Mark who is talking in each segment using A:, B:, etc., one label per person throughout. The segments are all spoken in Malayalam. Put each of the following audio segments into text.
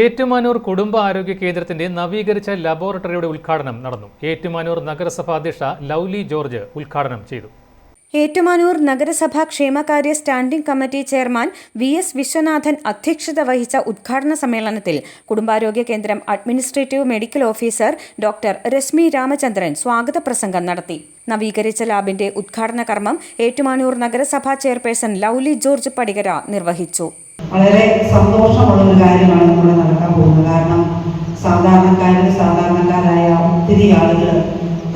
A: ഏറ്റുമാനൂർ കുടുംബ ആരോഗ്യ കേന്ദ്രത്തിന്റെ നവീകരിച്ച ലബോറട്ടറിയുടെ ഉദ്ഘാടനം നടന്നു. ഏറ്റുമാനൂർ നഗരസഭാ അധ്യക്ഷ ലൗലി ജോർജ് ഉദ്ഘാടനം ചെയ്തു.
B: ഏറ്റുമാനൂർ നഗരസഭാ ക്ഷേമകാര്യ standing committee chairman V S Viswanathan അധ്യക്ഷത വഹിച്ച ഉദ്ഘാടന സമ്മേളനത്തിൽ കുടുംബാരോഗ്യ കേന്ദ്രം administrative medical officer doctor Rashmi Ramachandran സ്വാഗത പ്രസംഗം നടത്തി. നവീകരിച്ച ലാബിന്റെ ഉദ്ഘാടന കർമ്മം ഏറ്റുമാനൂർ നഗരസഭാ ചെയർപേഴ്സൺ ലൗലി ജോർജ് പടികര നിർവഹിച്ചു.
C: വളരെ സന്തോഷമുള്ള ഒരു കാര്യമാണ് ഇവിടെ നടക്കാൻ പോകുന്നത് കാരണം സാധാരണക്കാരിൽ സാധാരണക്കാരായ ഒത്തിരി ആളുകൾ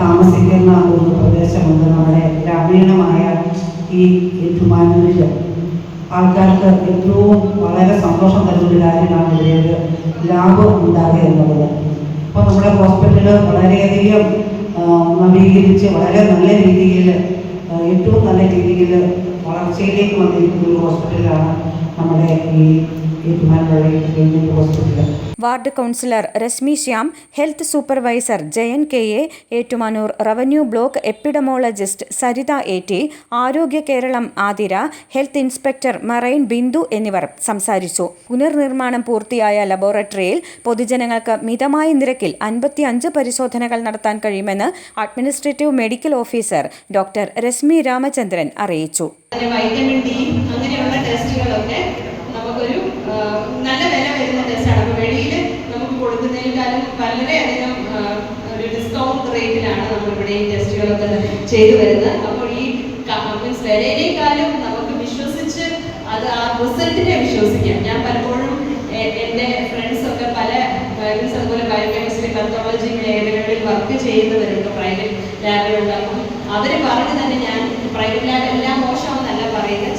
C: താമസിക്കുന്ന ഒരു പ്രദേശമുണ്ട്. നമ്മുടെ ഗ്രാമീണമായ ഈ ഏറ്റുമാനൂരിൽ ആൾക്കാർക്ക് ഏറ്റവും വളരെ സന്തോഷം തരുന്നൊരു കാര്യമാണ് ഇവിടെ ഒരു ലാഭം ഉണ്ടാകുക എന്നുള്ളത്. അപ്പോൾ നമ്മുടെ ഹോസ്പിറ്റൽ വളരെയധികം നവീകരിച്ച് വളരെ നല്ല രീതിയിൽ ഏറ്റവും നല്ല രീതിയിൽ വളർച്ചയിലേക്ക് വന്നിരിക്കുന്ന ഒരു ഹോസ്പിറ്റലാണ് നമ്മുടെ ഈ
B: ward councillor Rashmi Shyam health supervisor Jayan K A Ettumanoor revenue block epidemiologist Saritha A T Arogya Keralam Athira health inspector marine Bindu എന്നിവർ സംസാരിച്ചു. പുനർനിർമ്മാണം പൂർത്തിയായ ലബോറട്ടറിയിൽ പൊതുജനങ്ങൾക്ക് മിതമായ നിരക്കിൽ അൻപത്തിയഞ്ച് പരിശോധനകൾ നടത്താൻ കഴിയുമെന്ന് administrative medical officer doctor Rashmi Ramachandran അറിയിച്ചു.
D: വൈറ്റമിൻ ഡി അങ്ങനെയുള്ള ടെസ്റ്റുകളൊക്കെ നമുക്കൊരു നല്ല വില വരുന്ന ടെസ്റ്റാണ് വെളിയിൽ നമുക്ക് കൊടുക്കുന്നതിനേക്കാളും വളരെയധികം ഒരു ഡിസ്കൗണ്ട് റേറ്റിലാണ് നമ്മളിവിടെ ഈ ടെസ്റ്റുകളൊക്കെ ചെയ്തു വരുന്നത്. അപ്പോൾ ഈ മീൻസ് വിലയിലേക്കാളും നമുക്ക് വിശ്വസിച്ച് അത് ആ റിസൾട്ടിനെ വിശ്വസിക്കാം. ഞാൻ പലപ്പോഴും എന്റെ ഫ്രണ്ട്സൊക്കെ പല മീൻസ് അതുപോലെ ബയോകെമിസ്ട്രി പത്തോളജി മേഖലകളിൽ വർക്ക് ചെയ്യുന്നവരുണ്ട് പ്രൈവറ്റ് ലാബിലുണ്ട് അപ്പം അവർ പറഞ്ഞു തന്നെ ഞാൻ പ്രൈവറ്റ് ലാബ് എല്ലാം മോശമെന്നല്ല പറയുന്നത്.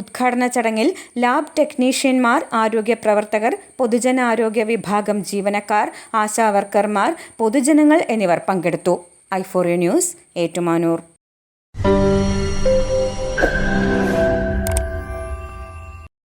B: ഉദ്ഘാടന ചടങ്ങിൽ ലാബ് ടെക്നീഷ്യന്മാർ ആരോഗ്യ പ്രവർത്തകർ പൊതുജനാരോഗ്യ വിഭാഗം ജീവനക്കാർ ആശാവർക്കർമാർ പൊതുജനങ്ങൾ എന്നിവർ പങ്കെടുത്തു. ഐഫോറിയ ന്യൂസ് ഏറ്റുമാനൂർ.